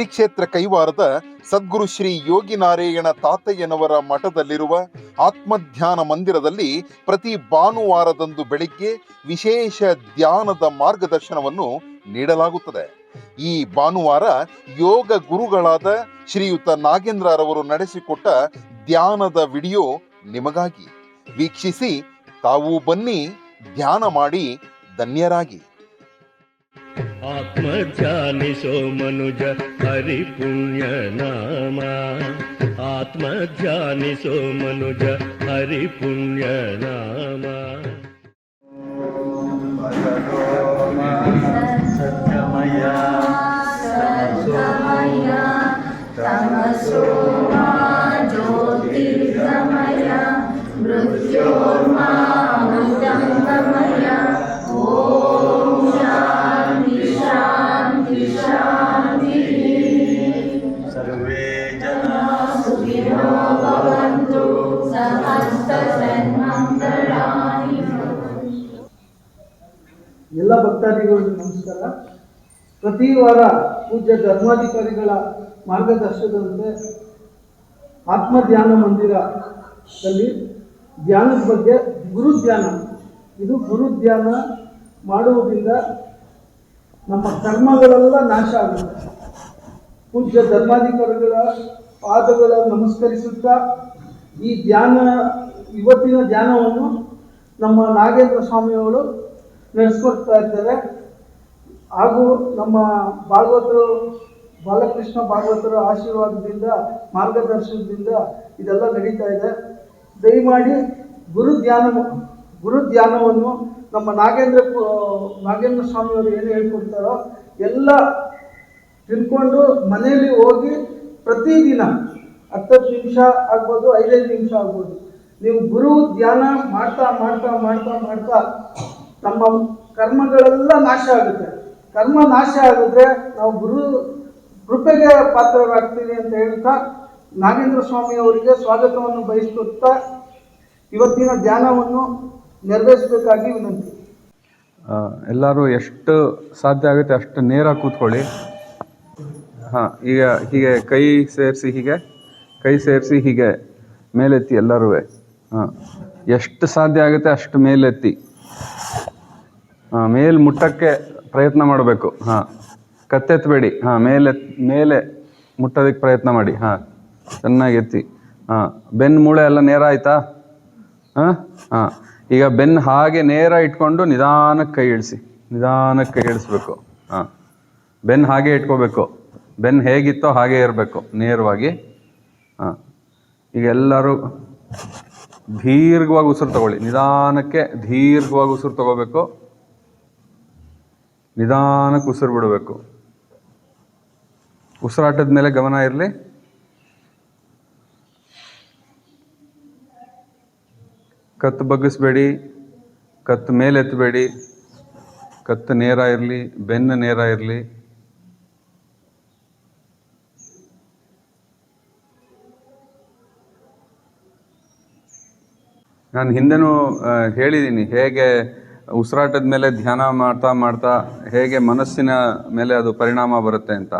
ಶ್ರೀ ಕ್ಷೇತ್ರ ಕೈವಾರದ ಸದ್ಗುರು ಶ್ರೀ ಯೋಗಿನಾರಾಯಣ ತಾತಯ್ಯನವರ ಮಠದಲ್ಲಿರುವ ಆತ್ಮಧ್ಯಾನ ಮಂದಿರದಲ್ಲಿ ಪ್ರತಿ ಭಾನುವಾರದಂದು ಬೆಳಿಗ್ಗೆ ವಿಶೇಷ ಧ್ಯಾನದ ಮಾರ್ಗದರ್ಶನವನ್ನು ನೀಡಲಾಗುತ್ತದೆ. ಈ ಭಾನುವಾರ ಯೋಗ ಗುರುಗಳಾದ ಶ್ರೀಯುತ ನಾಗೇಂದ್ರರವರು ನಡೆಸಿಕೊಟ್ಟ ಧ್ಯಾನದ ವಿಡಿಯೋ ನಿಮಗಾಗಿ. ವೀಕ್ಷಿಸಿ ತಾವು ಬನ್ನಿ, ಧ್ಯಾನ ಮಾಡಿ ಧನ್ಯರಾಗಿ. ఆత్మధ్యాని సోమనుజ హరిపుణ్యనామా ఆత్మధ్యాని సోమనుజ హరిపుణ్యనామా సత్యమయా తమసోమయా తమసో ಎಲ್ಲ ಭಕ್ತಾದಿಗಳಿಗೂ ನಮಸ್ಕಾರ. ಪ್ರತಿ ವಾರ ಪೂಜ್ಯ ಧರ್ಮಾಧಿಕಾರಿಗಳ ಮಾರ್ಗದರ್ಶನದಂತೆ ಆತ್ಮ ಧ್ಯಾನ ಮಂದಿರದಲ್ಲಿ ಧ್ಯಾನದ ಬಗ್ಗೆ ಗುರು ಧ್ಯಾನ. ಇದು ಗುರು ಧ್ಯಾನ ಮಾಡುವುದರಿಂದ ನಮ್ಮ ಕರ್ಮಗಳೆಲ್ಲ ನಾಶ ಆಗುತ್ತೆ. ಪೂಜ್ಯ ಧರ್ಮಾಧಿಕಾರಿಗಳ ಪಾದಗಳ ನಮಸ್ಕರಿಸುತ್ತಾ ಈ ಧ್ಯಾನ, ಇವತ್ತಿನ ಧ್ಯಾನವನ್ನು ನಮ್ಮ ನಾಗೇಂದ್ರ ಸ್ವಾಮಿಯವರು ನಡೆಸ್ಕೊಡ್ತಾ ಇರ್ತೇವೆ ಹಾಗೂ ನಮ್ಮ ಭಾಗವತರು, ಬಾಲಕೃಷ್ಣ ಭಾಗವತರ ಆಶೀರ್ವಾದದಿಂದ, ಮಾರ್ಗದರ್ಶನದಿಂದ ಇದೆಲ್ಲ ನಡೀತಾ ಇದೆ. ದಯಮಾಡಿ ಗುರು ಧ್ಯಾನ, ಗುರು ಧ್ಯಾನವನ್ನು ನಮ್ಮ ನಾಗೇಂದ್ರ ನಾಗೇಂದ್ರ ಸ್ವಾಮಿಯವರು ಏನು ಹೇಳ್ಕೊಡ್ತಾರೋ ಎಲ್ಲ ತಿಳ್ಕೊಂಡು ಮನೆಯಲ್ಲಿ ಹೋಗಿ ಪ್ರತಿದಿನ ಹತ್ತತ್ತು ನಿಮಿಷ ಆಗ್ಬೋದು, ಐದೈದು ನಿಮಿಷ ಆಗ್ಬೋದು. ನೀವು ಗುರು ಧ್ಯಾನ ಮಾಡ್ತಾ ಮಾಡ್ತಾ ಮಾಡ್ತಾ ಮಾಡ್ತಾ ನಮ್ಮ ಕರ್ಮಗಳೆಲ್ಲ ನಾಶ ಆಗುತ್ತೆ. ಕರ್ಮ ನಾಶ ಆಗಿದ್ರೆ ನಾವು ಗುರು ಕೃಪೆಗೆ ಪಾತ್ರರಾಗ್ತೀವಿ ಅಂತ ಹೇಳ್ತಾ ನಾಗೇಂದ್ರ ಸ್ವಾಮಿ ಅವರಿಗೆ ಸ್ವಾಗತವನ್ನು ಬಯಸುತ್ತಾ ಇವತ್ತಿನ ಧ್ಯಾನವನ್ನು ನೆರವೇರಿಸಬೇಕಾಗಿ ವಿನಂತಿ. ಎಲ್ಲರೂ ಎಷ್ಟು ಸಾಧ್ಯ ಆಗುತ್ತೆ ಅಷ್ಟು ನೇರ ಕೂತ್ಕೊಳ್ಳಿ. ಹಾಂ, ಈಗ ಹೀಗೆ ಕೈ ಸೇರಿಸಿ ಹೀಗೆ, ಕೈ ಸೇರಿಸಿ ಹೀಗೆ ಮೇಲೆತ್ತಿ ಎಲ್ಲರೂ ಹಾಂ, ಎಷ್ಟು ಸಾಧ್ಯ ಆಗುತ್ತೆ ಅಷ್ಟು ಮೇಲೆತ್ತಿ. ಮೇಲ್ ಮುಟ್ಟಕ್ಕೆ ಪ್ರಯತ್ನ ಮಾಡಬೇಕು. ಹಾ. ಕತ್ತೆತ್ತಬೇಡಿ ಹಾ, ಮೇಲೆ ಮೇಲೆ ಮುಟ್ಟೋದಕ್ಕೆ ಪ್ರಯತ್ನ ಮಾಡಿ. ಹಾ. ಚೆನ್ನಾಗಿ ಎತ್ತಿ. ಹಾಂ. ಬೆನ್ನು ಮೂಳೆ ಎಲ್ಲ ನೇರ ಆಯ್ತಾ? ಹಾ? ಹಾಂ. ಈಗ ಬೆನ್ನು ಹಾಗೆ ನೇರ ಇಟ್ಕೊಂಡು ನಿಧಾನಕ್ಕೆ ಕೈ ಇಳಿಸಿ. ನಿಧಾನಕ್ಕೆ ಕೈ ಇಳಿಸ್ಬೇಕು. ಹಾಂ. ಬೆನ್ನು ಹಾಗೆ ಇಟ್ಕೋಬೇಕು. ಬೆನ್ನು ಹೇಗಿತ್ತೋ ಹಾಗೆ ಇರಬೇಕು, ನೇರವಾಗಿ. ಹಾಂ. ಈಗ ಎಲ್ಲರೂ ದೀರ್ಘವಾಗಿ ಉಸಿರು ತಗೊಳ್ಳಿ. ನಿಧಾನಕ್ಕೆ ದೀರ್ಘವಾಗಿ ಉಸಿರು ತಗೋಬೇಕು. ನಿಧಾನಕ್ಕೆ ಉಸಿರು ಬಿಡಬೇಕು. ಉಸಿರಾಟದ ಮೇಲೆ ಗಮನ ಇರಲಿ. ಕತ್ತು ಬಗ್ಗಿಸ್ಬೇಡಿ, ಕತ್ತು ಮೇಲೆತ್ತಬೇಡಿ ಕತ್ತು ನೇರ ಇರಲಿ, ಬೆನ್ನು ನೇರ ಇರಲಿ. ನಾನು ಹಿಂದೆನೂ ಹೇಳಿದ್ದೀನಿ ಹೇಗೆ ಉಸಿರಾಟದ ಮೇಲೆ ಧ್ಯಾನ ಮಾಡ್ತಾ ಮಾಡ್ತಾ ಹೇಗೆ ಮನಸ್ಸಿನ ಮೇಲೆ ಅದು ಪರಿಣಾಮ ಬರುತ್ತೆ ಅಂತ.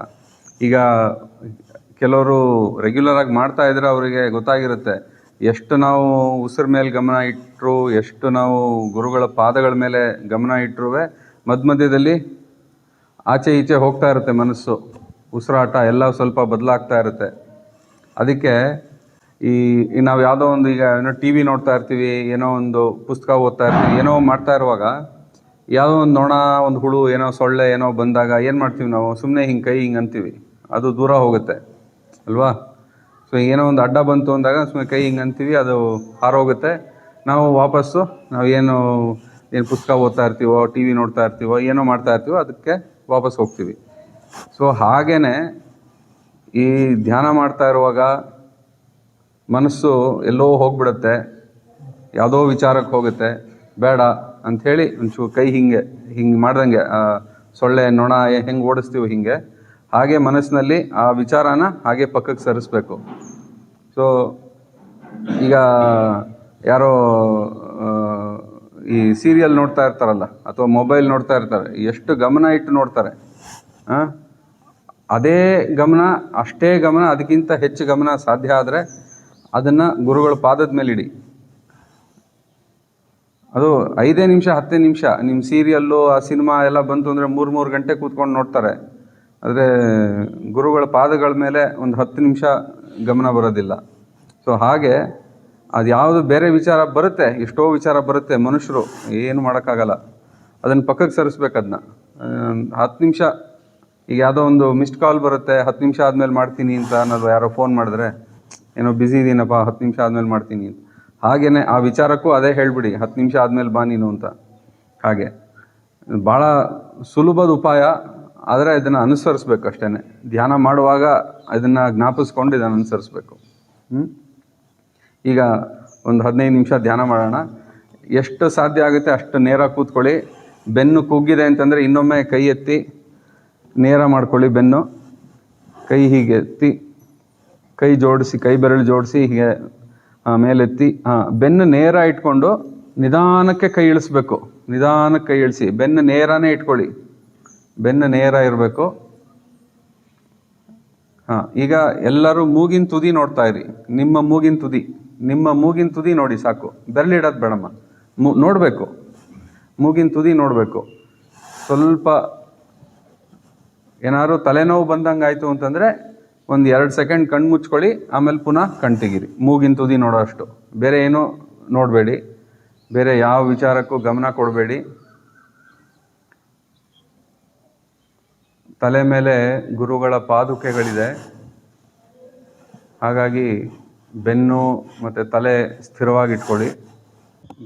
ಈಗ ಕೆಲವರು ರೆಗ್ಯುಲರ್ ಆಗಿ ಮಾಡ್ತಾ ಇದ್ರೆ ಅವರಿಗೆ ಗೊತ್ತಾಗಿರುತ್ತೆ ಎಷ್ಟು ನಾವು ಉಸಿರ ಮೇಲೆ ಗಮನ ಇಟ್ಟರು ಎಷ್ಟು ನಾವು ಗುರುಗಳ ಪಾದಗಳ ಮೇಲೆ ಗಮನ ಇಟ್ಟರು ಮಧ್ಯ ಮಧ್ಯದಲ್ಲಿ ಆಚೆ ಈಚೆ ಹೋಗ್ತಾ ಇರುತ್ತೆ ಮನಸ್ಸು. ಉಸಿರಾಟ ಎಲ್ಲ ಸ್ವಲ್ಪ ಬದಲಾಗ್ತಾ ಇರುತ್ತೆ. ಅದಕ್ಕೆ ಈ ನಾವು ಯಾವುದೋ ಒಂದು ಈಗ ಏನೋ ಟಿ ವಿ ನೋಡ್ತಾ ಇರ್ತೀವಿ, ಏನೋ ಒಂದು ಪುಸ್ತಕ ಓದ್ತಾ ಇರ್ತೀವಿ, ಏನೋ ಮಾಡ್ತಾ ಇರುವಾಗ ಯಾವುದೋ ಒಂದು ನೊಣ, ಒಂದು ಹುಳು, ಏನೋ ಸೊಳ್ಳೆ, ಏನೋ ಬಂದಾಗ ಏನು ಮಾಡ್ತೀವಿ ನಾವು? ಸುಮ್ಮನೆ ಹಿಂಗೆ ಕೈ ಹಿಂಗೆ ಅಂತೀವಿ. ಅದು ದೂರ ಹೋಗುತ್ತೆ. ಅಲ್ವಾ? ಸೊ ಏನೋ ಒಂದು ಅಡ್ಡ ಬಂತು ಅಂದಾಗ ಸುಮ್ಮನೆ ಕೈ ಹಿಂಗೆ ಅಂತೀವಿ, ಅದು ಹಾರೋಗುತ್ತೆ ನಾವು ವಾಪಸ್ಸು, ನಾವು ಏನು ಏನು ಪುಸ್ತಕ ಓದ್ತಾ ಇರ್ತೀವೋ ಟಿ ವಿ ನೋಡ್ತಾ ಇರ್ತೀವೋ, ಏನೋ ಮಾಡ್ತಾ ಇರ್ತೀವೋ, ಅದಕ್ಕೆ ವಾಪಸ್ ಹೋಗ್ತೀವಿ. ಸೊ ಹಾಗೇ ಈ ಧ್ಯಾನ ಮಾಡ್ತಾ ಇರುವಾಗ ಮನಸ್ಸು ಎಲ್ಲೋ ಹೋಗ್ಬಿಡುತ್ತೆ, ಯಾವುದೋ ವಿಚಾರಕ್ಕೆ ಹೋಗುತ್ತೆ, ಬೇಡ ಅಂಥೇಳಿ ಒಂಚೂರು ಕೈ ಹಿಂಗೆ ಹಿಂಗೆ ಮಾಡ್ದಂಗೆ ಸೊಳ್ಳೆ, ನೊಣ ಹೆಂಗೆ ಓಡಿಸ್ತೀವಿ ಹಿಂಗೆ, ಹಾಗೆ ಮನಸ್ಸಿನಲ್ಲಿ ಆ ವಿಚಾರನ ಹಾಗೆ ಪಕ್ಕಕ್ಕೆ ಸರಿಸ್ಬೇಕು. ಸೊ ಈಗ ಯಾರೋ ಈ ಸೀರಿಯಲ್ ನೋಡ್ತಾ ಇರ್ತಾರಲ್ಲ, ಅಥವಾ ಮೊಬೈಲ್ ನೋಡ್ತಾ ಇರ್ತಾರೆ, ಎಷ್ಟು ಗಮನ ಇಟ್ಟು ನೋಡ್ತಾರೆ ಅದೇ ಗಮನ, ಅಷ್ಟೇ ಗಮನ, ಅದಕ್ಕಿಂತ ಹೆಚ್ಚು ಗಮನ ಸಾಧ್ಯ ಆದರೆ ಅದನ್ನು ಗುರುಗಳ ಪಾದದ ಮೇಲೆ ಇಡಿ. ಅದು ಐದೇ ನಿಮಿಷ, ಹತ್ತೇ ನಿಮಿಷ ನಿಮ್ಮ ಸೀರಿಯಲ್ಲು ಆ ಸಿನಿಮಾ ಎಲ್ಲ ಬಂತು ಅಂದರೆ ಮೂರು ಮೂರು ಗಂಟೆ ಕೂತ್ಕೊಂಡು ನೋಡ್ತಾರೆ. ಆದರೆ ಗುರುಗಳ ಪಾದಗಳ ಮೇಲೆ ಒಂದು ಹತ್ತು ನಿಮಿಷ ಗಮನ ಬರೋದಿಲ್ಲ. ಸೊ ಹಾಗೆ ಅದು ಯಾವುದು ಬೇರೆ ವಿಚಾರ ಬರುತ್ತೆ, ಎಷ್ಟೋ ವಿಚಾರ ಬರುತ್ತೆ ಮನುಷ್ಯರು, ಏನು ಮಾಡೋಕ್ಕಾಗಲ್ಲ. ಅದನ್ನು ಪಕ್ಕಕ್ಕೆ ಸರಿಸ್ಬೇಕು ಅದನ್ನ ಹತ್ತು ನಿಮಿಷ, ಈಗ ಯಾವುದೋ ಒಂದು ಮಿಸ್ಡ್ ಕಾಲ್ ಬರುತ್ತೆ, ಹತ್ತು ನಿಮಿಷ ಆದಮೇಲೆ ಮಾಡ್ತೀನಿ ಅಂತ ಅನ್ನೋದು ಯಾರೋ ಫೋನ್ ಮಾಡಿದ್ರೆ ಏನೋ ಬ್ಯುಸಿ ಇದ್ದೀನಪ್ಪ ಹತ್ತು ನಿಮಿಷ ಆದಮೇಲೆ ಮಾಡ್ತೀನಿ ಅಂತ. ಹಾಗೆಯೇ ಆ ವಿಚಾರಕ್ಕೂ ಅದೇ ಹೇಳಿಬಿಡಿ, ಹತ್ತು ನಿಮಿಷ ಆದಮೇಲೆ ಬಾ ನೀನು ಅಂತ. ಹಾಗೆ. ಭಾಳ ಸುಲಭದ ಉಪಾಯ, ಆದರೆ ಇದನ್ನು ಅನುಸರಿಸ್ಬೇಕು ಅಷ್ಟೇ ಧ್ಯಾನ ಮಾಡುವಾಗ ಇದನ್ನು ಜ್ಞಾಪಿಸ್ಕೊಂಡು ಇದನ್ನು ಅನುಸರಿಸ್ಬೇಕು. ಈಗ ಒಂದು ಹದಿನೈದು ನಿಮಿಷ ಧ್ಯಾನ ಮಾಡೋಣ. ಎಷ್ಟು ಸಾಧ್ಯ ಆಗುತ್ತೆ ಅಷ್ಟು ನೇರ ಕೂತ್ಕೊಳ್ಳಿ. ಬೆನ್ನು ಕುಗ್ಗಿದೆ ಅಂತಂದರೆ ಇನ್ನೊಮ್ಮೆ ಕೈ ಎತ್ತಿ ನೇರ ಮಾಡ್ಕೊಳ್ಳಿ ಬೆನ್ನು. ಕೈ ಹೀಗೆ ಎತ್ತಿ ಕೈ ಜೋಡಿಸಿ, ಕೈ ಬೆರಳು ಜೋಡಿಸಿ ಹೀಗೆ ಮೇಲೆತ್ತಿ ಬೆನ್ನು ನೇರ ಇಟ್ಕೊಂಡು ನಿಧಾನಕ್ಕೆ ಕೈ ಇಳಿಸ್ಬೇಕು. ನಿಧಾನಕ್ಕೆ ಕೈ ಇಳಿಸಿ. ಬೆನ್ನು ನೇರನೇ ಇಟ್ಕೊಳ್ಳಿ. ಬೆನ್ನು ನೇರ ಇರಬೇಕು. ಹಾಂ ಈಗ ಎಲ್ಲರೂ ಮೂಗಿನ ತುದಿ ನೋಡ್ತಾ ಇರಿ. ನಿಮ್ಮ ಮೂಗಿನ ತುದಿ. ನಿಮ್ಮ ಮೂಗಿನ ತುದಿ ನೋಡಿ ಸಾಕು. ಬೆರಳಿಡೋದು ಬೇಡಮ್ಮ. ಮೂ, ನೋಡಬೇಕು. ಮೂಗಿನ ತುದಿ ನೋಡಬೇಕು. ಸ್ವಲ್ಪ ಏನಾದ್ರು ತಲೆನೋವು ಬಂದಂಗೆ ಆಯಿತು ಅಂತಂದರೆ ಒಂದು ಎರಡು ಸೆಕೆಂಡ್ ಕಣ್ಣು ಮುಚ್ಕೊಳ್ಳಿ, ಆಮೇಲೆ ಪುನಃ ಕಣ್ ಮೂಗಿನ ತುದಿ ನೋಡೋ ಅಷ್ಟು ಬೇರೆ ಏನೂ ನೋಡಬೇಡಿ. ಬೇರೆ ಯಾವ ವಿಚಾರಕ್ಕೂ ಗಮನ ಕೊಡಬೇಡಿ. ತಲೆ ಮೇಲೆ ಗುರುಗಳ ಪಾದುಕೆಗಳಿದೆ. ಹಾಗಾಗಿ ಬೆನ್ನು ಮತ್ತು ತಲೆ ಸ್ಥಿರವಾಗಿಟ್ಕೊಳ್ಳಿ.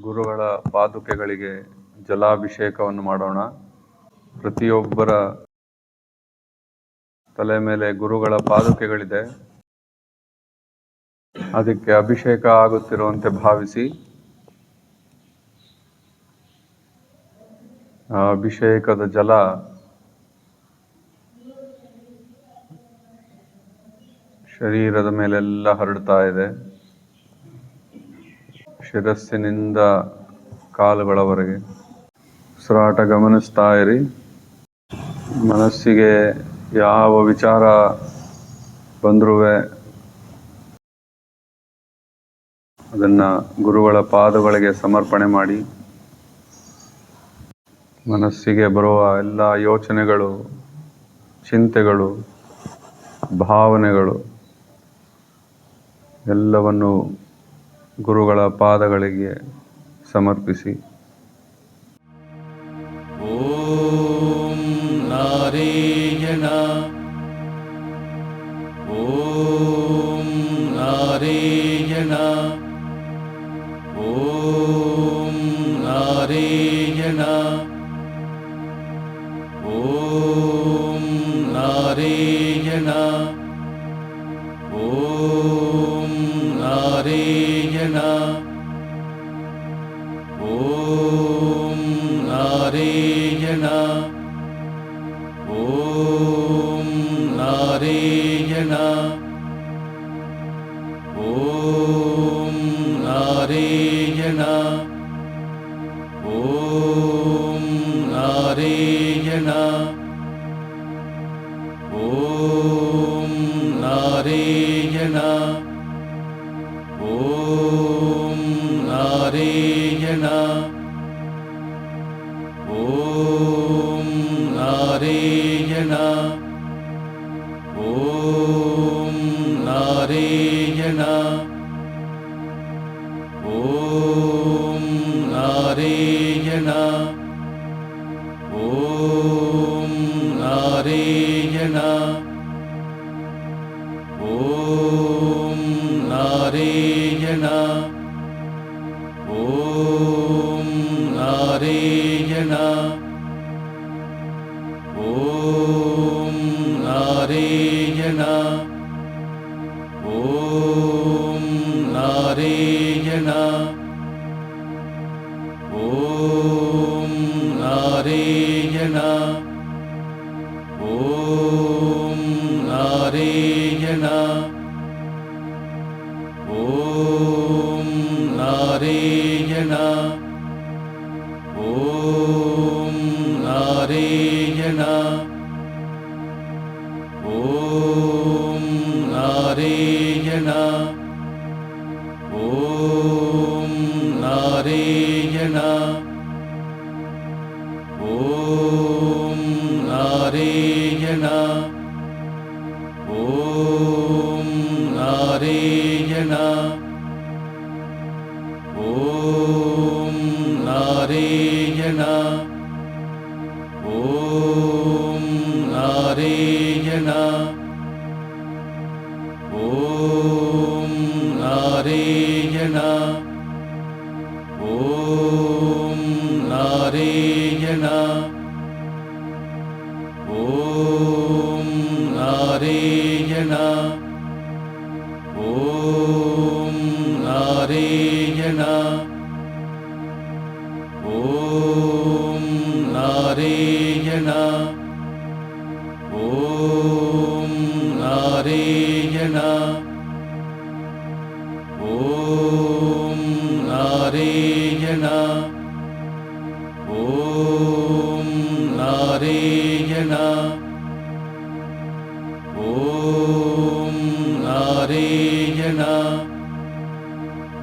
ಗುರುಗಳ ಪಾದುಕೆಗಳಿಗೆ ಜಲಾಭಿಷೇಕವನ್ನು ಮಾಡೋಣ. ಪ್ರತಿಯೊಬ್ಬರ ತಲೆ ಮೇಲೆ ಗುರುಗಳ ಪಾದುಕೆಗಳಿದೆ. ಅದಕ್ಕೆ ಅಭಿಷೇಕ ಆಗುತ್ತಿರುವಂತೆ ಭಾವಿಸಿ ಆ ಅಭಿಷೇಕದ ಜಲ ಶರೀರದ ಮೇಲೆಲ್ಲ ಹರಡ್ತಾ ಇದೆ. ಶಿರಸ್ಸಿನಿಂದ ಕಾಲುಗಳವರೆಗೆ ಉಸಿರಾಟ ಗಮನಿಸ್ತಾ ಇರಿ. ಮನಸ್ಸಿಗೆ ಯಾವ ವಿಚಾರ ಬಂದರೂ ಅದನ್ನ ಗುರುಗಳ ಪಾದಗಳಿಗೆ ಸಮರ್ಪಣೆ ಮಾಡಿ. ಮನಸ್ಸಿಗೆ ಬರುವ ಎಲ್ಲ ಯೋಚನೆಗಳು, ಚಿಂತೆಗಳು, ಭಾವನೆಗಳು ಎಲ್ಲವನ್ನು ಗುರುಗಳ ಪಾದಗಳಿಗೆ ಸಮರ್ಪಿಸಿ. ॐ नारायण ॐ नारायण ॐ नारायण ॐ नारायण ॐ नारायण ॐ नारायण ஓம் நாரேயணா Oh. ஓம் நாரேயணா. Krishna नारायण ॐ नारायण ॐ नारायण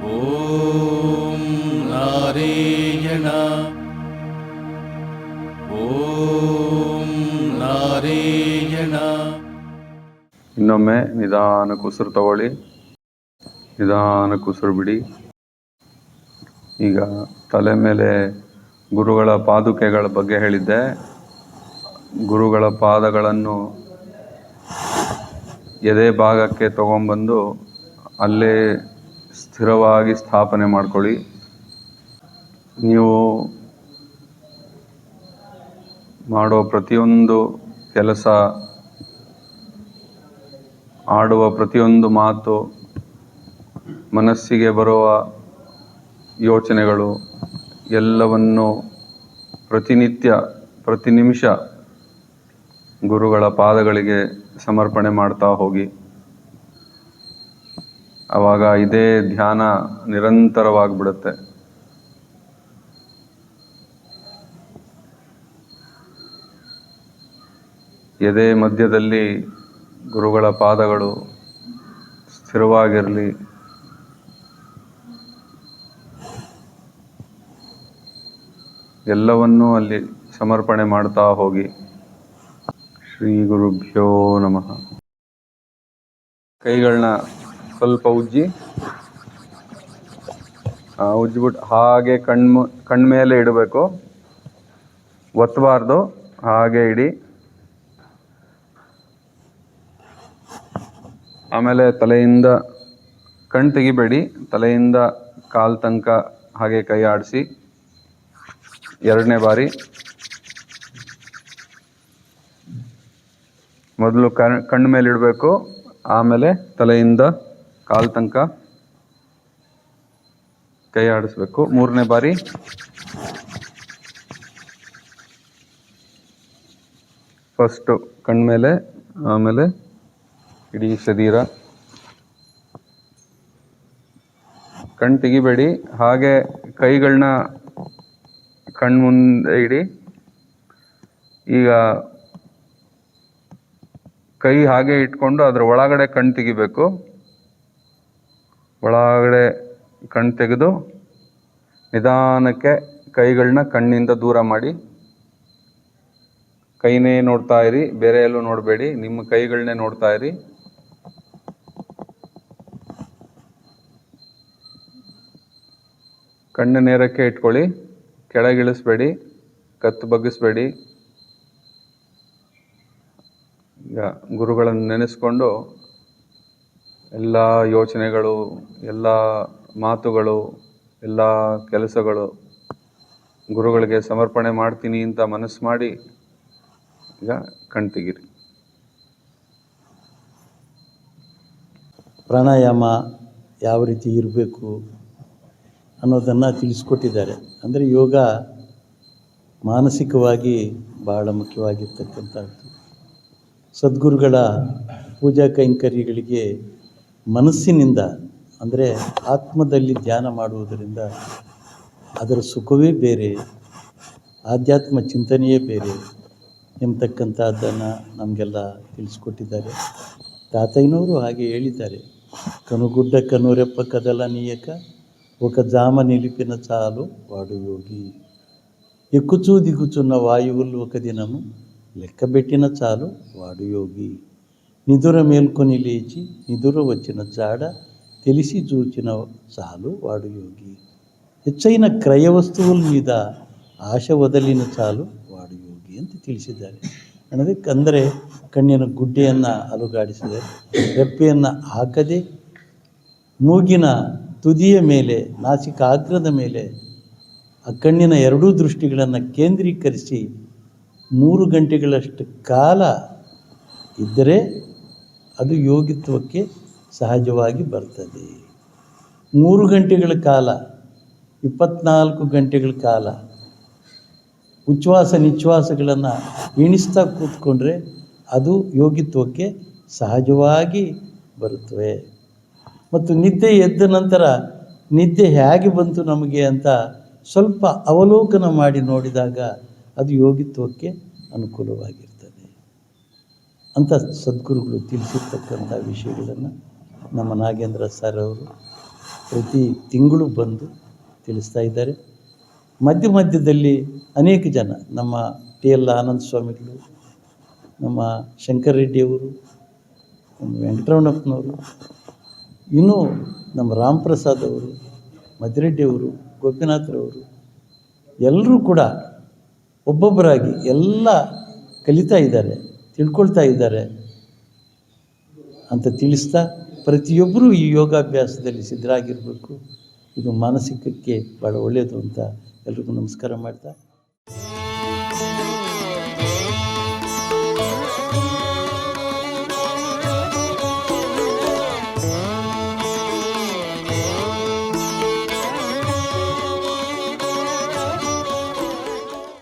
ॐ नारायण ॐ नारायण ಇನ್ನೊಮ್ಮೆ ನಿಧಾನಕ್ಕೆ ಉಸಿರು ತಗೊಳ್ಳಿ ನಿಧಾನಕ್ಕೆ ಉಸಿರು ಬಿಡಿ ಈಗ ತಲೆ ಮೇಲೆ ಗುರುಗಳ ಪಾದುಕೆಗಳ ಬಗ್ಗೆ ಹೇಳಿದ್ದೆ. ಗುರುಗಳ ಪಾದಗಳನ್ನು ಎದೆ ಭಾಗಕ್ಕೆ ತಗೊಂಬಂದು ಅಲ್ಲೇ ಸ್ಥಿರವಾಗಿ ಸ್ಥಾಪನೆ ಮಾಡ್ಕೊಳ್ಳಿ. ನೀವು ಮಾಡೋ ಪ್ರತಿಯೊಂದು ಕೆಲಸ, ಆಡುವ ಪ್ರತಿಯೊಂದು ಮಾತು, ಮನಸ್ಸಿಗೆ ಬರುವ ಯೋಚನೆಗಳು ಎಲ್ಲವನ್ನು ಪ್ರತಿನಿತ್ಯ, ಪ್ರತಿ ನಿಮಿಷ ಗುರುಗಳ ಪಾದಗಳಿಗೆ ಸಮರ್ಪಣೆ ಮಾಡ್ತಾ ಹೋಗಿ. ಆವಾಗ ಇದೇ ಧ್ಯಾನ ನಿರಂತರವಾಗಿಬಿಡುತ್ತೆ. ಎದೆ ಮಧ್ಯದಲ್ಲಿ ಗುರುಗಳ ಪಾದಗಳು ಸ್ಥಿರವಾಗಿರಲಿ. ಎಲ್ಲವನ್ನೂ ಅಲ್ಲಿ ಸಮರ್ಪಣೆ ಮಾಡ್ತಾ ಹೋಗಿ. ಶ್ರೀ ಗುರುಭ್ಯೋ ನಮಃ. ಕೈಗಳನ್ನ ಸ್ವಲ್ಪ ಉಜ್ಜಿ. ಉಜ್ಜಿಬಿಟ್ಟು ಹಾಗೆ ಕಣ್ಮು ಕಣ್ಮೇಲೆ ಇಡಬೇಕು. ಒತ್ತಬಾರ್ದು ಹಾಗೆ ಇಡಿ. ಆಮೇಲೆ ತಲೆಯಿಂದ ಕಣ್ ತೆಗಿಬೇಡಿ. ತಲೆಯಿಂದ ಕಾಲು ತನಕ ಹಾಗೆ ಕೈ ಆಡಿಸಿ. ಎರಡನೇ ಬಾರಿ. ಮೊದಲು ಕಣ್, ಕಣ್ಣು ಮೇಲೆ ಇಡಬೇಕು, ಆಮೇಲೆ ತಲೆಯಿಂದ ಕಾಲ್ ತನಕ ಕೈ ಆಡಿಸ್ಬೇಕು. ಮೂರನೇ ಬಾರಿ. ಫಸ್ಟು ಕಣ್ಮೇಲೆ ಆಮೇಲೆ ಇಡೀ ಶರೀರ. ಕಣ್ಣು ತೆಗಿಬೇಡಿ. ಹಾಗೆ ಕೈಗಳನ್ನ ಕಣ್ ಮುಂದೆ ಇಡಿ. ಈಗ ಕೈ ಹಾಗೆ ಇಟ್ಕೊಂಡು ಅದರ ಒಳಗಡೆ ಕಣ್ಣು ತೆಗಿಬೇಕು. ಒಳಗಡೆ ಕಣ್ಣು ತೆಗೆದು ನಿಧಾನಕ್ಕೆ ಕೈಗಳನ್ನ ಕಣ್ಣಿಂದ ದೂರ ಮಾಡಿ. ಕೈನೇ ನೋಡ್ತಾ ಇರಿ, ಬೇರೆ ಎಲ್ಲೂ ನೋಡಬೇಡಿ, ನಿಮ್ಮ ಕೈಗಳನ್ನೇ ನೋಡ್ತಾ ಇರಿ. ಕಣ್ಣು ನೇರಕ್ಕೆ ಇಟ್ಕೊಳ್ಳಿ. ಕೆಳಗಿಳಿಸ್ಬೇಡಿ, ಕತ್ತು ಬಗ್ಗಿಸ್ಬೇಡಿ. ಈಗ ಗುರುಗಳನ್ನು ನೆನೆಸ್ಕೊಂಡು ಎಲ್ಲ ಯೋಚನೆಗಳು, ಎಲ್ಲ ಮಾತುಗಳು, ಎಲ್ಲ ಕೆಲಸಗಳು ಗುರುಗಳಿಗೆ ಸಮರ್ಪಣೆ ಮಾಡ್ತೀನಿ ಅಂತ ಮನಸ್ಸು ಮಾಡಿ ಈಗ ಕಣ್ತಿಗಿರಿ. ತೆಗೀರಿ ಪ್ರಾಣಾಯಾಮ ಯಾವ ರೀತಿ ಇರಬೇಕು ಅನ್ನೋದನ್ನು ತಿಳಿಸ್ಕೊಟ್ಟಿದ್ದಾರೆ. ಅಂದರೆ ಯೋಗ ಮಾನಸಿಕವಾಗಿ ಬಹಳ ಮುಖ್ಯವಾಗಿರ್ತಕ್ಕಂಥದ್ದು ಸದ್ಗುರುಗಳ ಪೂಜಾ ಕೈಂಕರ್ಯಗಳಿಗೆ ಮನಸ್ಸಿನಿಂದ, ಅಂದರೆ ಆತ್ಮದಲ್ಲಿ ಧ್ಯಾನ ಮಾಡುವುದರಿಂದ ಅದರ ಸುಖವೇ ಬೇರೆ, ಆಧ್ಯಾತ್ಮ ಚಿಂತನೆಯೇ ಬೇರೆ ಎಂಬತಕ್ಕಂಥದ್ದನ್ನು ನಮಗೆಲ್ಲ ತಿಳಿಸ್ಕೊಟ್ಟಿದ್ದಾರೆ. ತಾತಯ್ಯನವರು ಹಾಗೆ ಹೇಳಿದ್ದಾರೆ. ಕನುಗುಡ್ಡ, ಕನೂರೆಪ್ಪ ಕದಲ ನೀಯಕ ఒక జామ నిలిపిన చాలు వాడు యోగి. ఎక్కుచూ దిగుచున్న వాయువులు ఒక దినము లెక్కబెట్టిన చాలు వాడు యోగి. నిదుర మేల్కొని లేచి నిదుర వచ్చిన జాడ తెలిసి చూచిన చాలు వాడు యోగి. హెచ్చైన క్రయ వస్తువుల మీద ఆశ వదలిన చాలు వాడు యోగి ಅಂತ ತಿಳಿಸಿದ್ದಾರೆ ಅನ್ನೋದು గుడ్డి అన్న ಗುಡ್ಡೆಯನ್ನು రెప్పి అన్న ಹಾಕದೆ ಮೂಗಿನ ತುದಿಯ ಮೇಲೆ, ನಾಸಿಕ ಅಗ್ರದ ಮೇಲೆ ಆ ಕಣ್ಣಿನ ಎರಡೂ ದೃಷ್ಟಿಗಳನ್ನು ಕೇಂದ್ರೀಕರಿಸಿ ಮೂರು ಗಂಟೆಗಳಷ್ಟು ಕಾಲ ಇದ್ದರೆ ಅದು ಯೋಗಿತ್ವಕ್ಕೆ ಸಹಜವಾಗಿ ಬರ್ತದೆ. ಮೂರು ಗಂಟೆಗಳ ಕಾಲ, ಇಪ್ಪತ್ನಾಲ್ಕು ಗಂಟೆಗಳ ಕಾಲ ಉಚ್ಛ್ವಾಸ ನಿಶ್ವಾಸಗಳನ್ನು ಎಣಿಸ್ತಾ ಕೂತ್ಕೊಂಡ್ರೆ ಅದು ಯೋಗಿತ್ವಕ್ಕೆ ಸಹಜವಾಗಿ ಬರುತ್ತವೆ. ಮತ್ತು ನಿದ್ದೆ ಎದ್ದ ನಂತರ ನಿದ್ದೆ ಹೇಗೆ ಬಂತು ನಮಗೆ ಅಂತ ಸ್ವಲ್ಪ ಅವಲೋಕನ ಮಾಡಿ ನೋಡಿದಾಗ ಅದು ಯೋಗಿತ್ವಕ್ಕೆ ಅನುಕೂಲವಾಗಿರ್ತದೆ. ಅಂತ ಸದ್ಗುರುಗಳು ತಿಳಿಸಿರ್ತಕ್ಕಂಥ ವಿಷಯಗಳನ್ನು ನಮ್ಮ ನಾಗೇಂದ್ರ ಸರ್ ಅವರು ಪ್ರತಿ ತಿಂಗಳು ಬಂದು ತಿಳಿಸ್ತಾ ಇದ್ದಾರೆ. ಮಧ್ಯ ಮಧ್ಯದಲ್ಲಿ ಅನೇಕ ಜನ ನಮ್ಮ ಟಿ ಎಲ್ ಆನಂದ ಸ್ವಾಮಿಗಳು, ನಮ್ಮ ಶಂಕರ್ ರೆಡ್ಡಿಯವರು ವೆಂಕಟರಮಣಪ್ಪನವರು ಇನ್ನೂ ನಮ್ಮ ರಾಮ್ ಪ್ರಸಾದ್ ಅವರು ಮದಿರೆಡ್ಡಿಯವರು ಗೋಪಿನಾಥರವರು ಎಲ್ಲರೂ ಕೂಡ ಒಬ್ಬೊಬ್ಬರಾಗಿ ಎಲ್ಲ ಕಲಿತಾ ಇದ್ದಾರೆ, ತಿಳ್ಕೊಳ್ತಾ ಇದ್ದಾರೆ ಅಂತ ತಿಳಿಸ್ತಾ ಪ್ರತಿಯೊಬ್ಬರೂ ಈ ಯೋಗಾಭ್ಯಾಸದಲ್ಲಿ ಸಿದ್ಧರಾಗಿರಬೇಕು. ಇದು ಮಾನಸಿಕಕ್ಕೆ ಭಾಳ ಒಳ್ಳೆಯದು ಅಂತ ಎಲ್ರಿಗೂ ನಮಸ್ಕಾರ ಮಾಡ್ತಾ